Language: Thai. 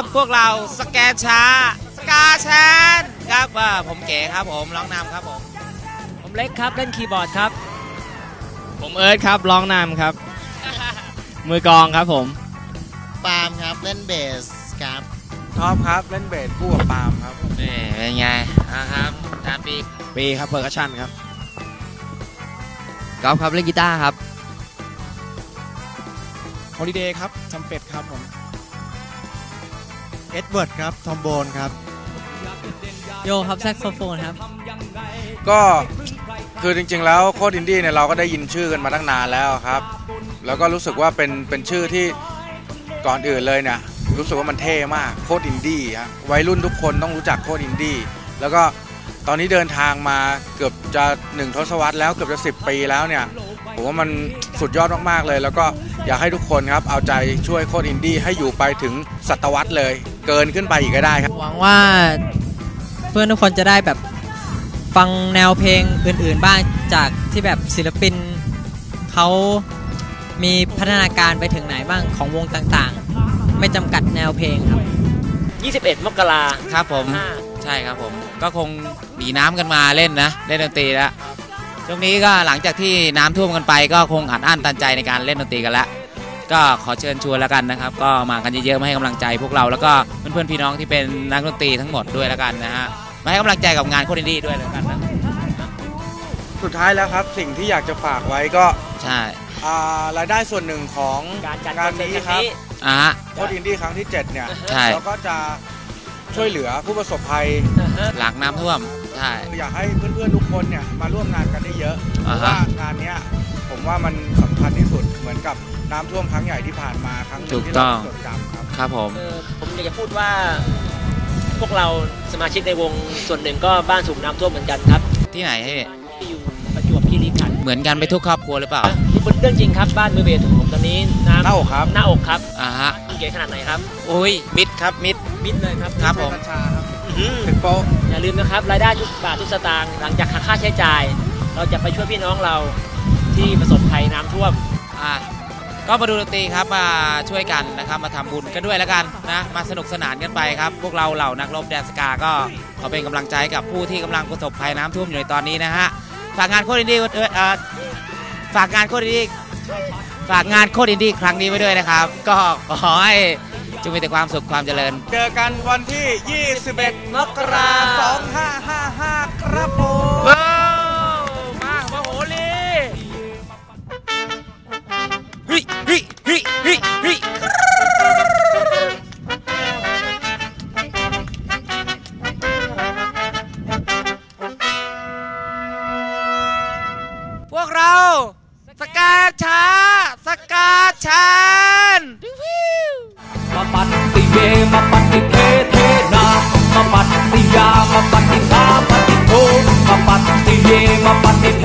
ครับพวกเราสแกนช้า สกาแชนครับอ่าผมเก๋ครับผมร้องนำครับผม ผมเล็กครับเล่นคีย์บอร์ดครับ ผมเอิร์ธครับร้องนำครับ มือกลองครับผม ปาล์มครับเล่นเบสครับท็อปครับเล่นเบสคู่กับปาล์มครับนี่เป็นไงอ่าครับตามปีกปีครับเปอร์คัชชันครับกอล์ฟครับเล่นกีตาร์ครับฮอลิเดย์ครับทำเป็ดครับผม เอ็ดเวิร์ดครับ ทอมโบนครับ โยครับแซกโซโฟนครับ ก็คือจริงๆ แล้วโคดอินดี้เนี่ยเราก็ได้ยินชื่อกันมาตั้งนานแล้วครับ แล้วก็รู้สึกว่าเป็นเป็นชื่อที่ก่อนอื่นเลยเนี่ยรู้สึกว่ามันเท่มากโคดอินดี้ฮะวัยรุ่นทุกคนต้องรู้จักโคดอินดี้แล้วก็ตอนนี้เดินทางมาเกือบจะหนึ่งทศวรรษแล้วเกือบจะ 10 ปีแล้วเนี่ยผมว่ามันสุดยอดมากๆเลย แล้วก็อยากให้ทุกคนครับเอาใจช่วยโคดอินดี้ให้อยู่ไปถึงศตวรรษเลย เกินขึ้นไปอีกก็ได้ครับ หวังว่าเพื่อนทุกคนจะได้แบบฟังแนวเพลงอื่นๆบ้างจากที่แบบศิลปินเขามีพัฒนาการไปถึงไหนบ้างของวงต่างๆ ไม่จำกัดแนวเพลงครับ 21 มกราครับผมห้าใช่ครับผม ก็คงหนีน้ำกันมาเล่นนะ เล่นดนตรีแล้วช่วงนี้ก็หลังจากที่น้ำท่วมกันไป ก็คงอัดอั้นตันใจในการเล่นดนตรีกันแล้ว ก็ขอเชิญชวนแล้วกันนะครับ ก็มากันเยอะๆมาให้กำลังใจพวกเราแล้วก็เพื่อนๆพี่น้องที่เป็นนักดนตรีทั้งหมดด้วยแล้วกันนะฮะมาให้กำลังใจกับงานโคดินดี้ด้วยแล้วกันนะสุดท้ายแล้วครับสิ่งที่อยากจะฝากไว้ก็ใช่อ่ารายได้ส่วนหนึ่งของการจัดงานคอนเสิร์ตนี้ครั้งครับนี้อะฮะ โคดอินดี้ครั้งที่ 7 เนี่ยใช่ เราก็จะช่วยเหลือผู้ประสบภัย หลังน้ำท่วมใช่ อยากให้เพื่อนๆทุกคนเนี่ยมาร่วมงานกันได้เยอะเพอ่าราะฮะ ว่างานเนี้ย ผมว่ามันสำคัญที่สุดเหมือนกับน้ำท่วมครั้งใหญ่ที่ผ่านมาครั้งหนึงที่เราจดจำครับ ครับผม เออผมอยากจะพูดว่า พวกเราสมาชิกในวงส่วนหนึ่งก็บ้านสูงน้ำท่วมเหมือนกันครับที่ไหนให้ที่อยู่ประจวบคีรีขันธ์เหมือนกันไปทุกครอบครัวหรือเปล่านี่เป็นเรื่องจริงครับบ้านมือเบสของผมตอนนี้น้ำหน้าอกครับ หน้าอกครับอ่าฮะใหญ่ขนาดไหนครับอุ้ยมิดครับมิด มิดเลยครับครับผม กัญชาครับอื้อหือถึงโป๊ะอย่าลืมนะครับรายได้ทุกบาททุกสตางค์หลังจากหักค่าใช้จ่าย เราจะไปช่วยพี่น้องเรา ที่ประสบภัยน้ำท่วมอะก็มาดูดนตรีครับมาช่วยกันนะครับมาทำบุญกันด้วยแล้วกันนะมาสนุกสนานกันไปครับ พวกเราเหล่านักรบแดนสกาก็ขอเป็นกำลังใจให้กับผู้ที่กำลังประสบภัยน้ำท่วมอยู่ในตอนนี้นะฮะฝากงานโคตรอินดี้ไว้ด้วยเอ่อฝากงานโคตรอินดี้ฝากงานโคตรอินดี้ครั้งนี้ไว้ด้วยนะครับ ก็ขอให้จงมีแต่ความสุขความเจริญ เจอกันวันที่ 21 มกราคม 2555 ครับผม วกเรา สกาชาสกาชันมาปัตติเยมาปัตติเทเทนามาปัตติยามาปัตติสาปัตติโทมาปัตติเยมาปัตติเท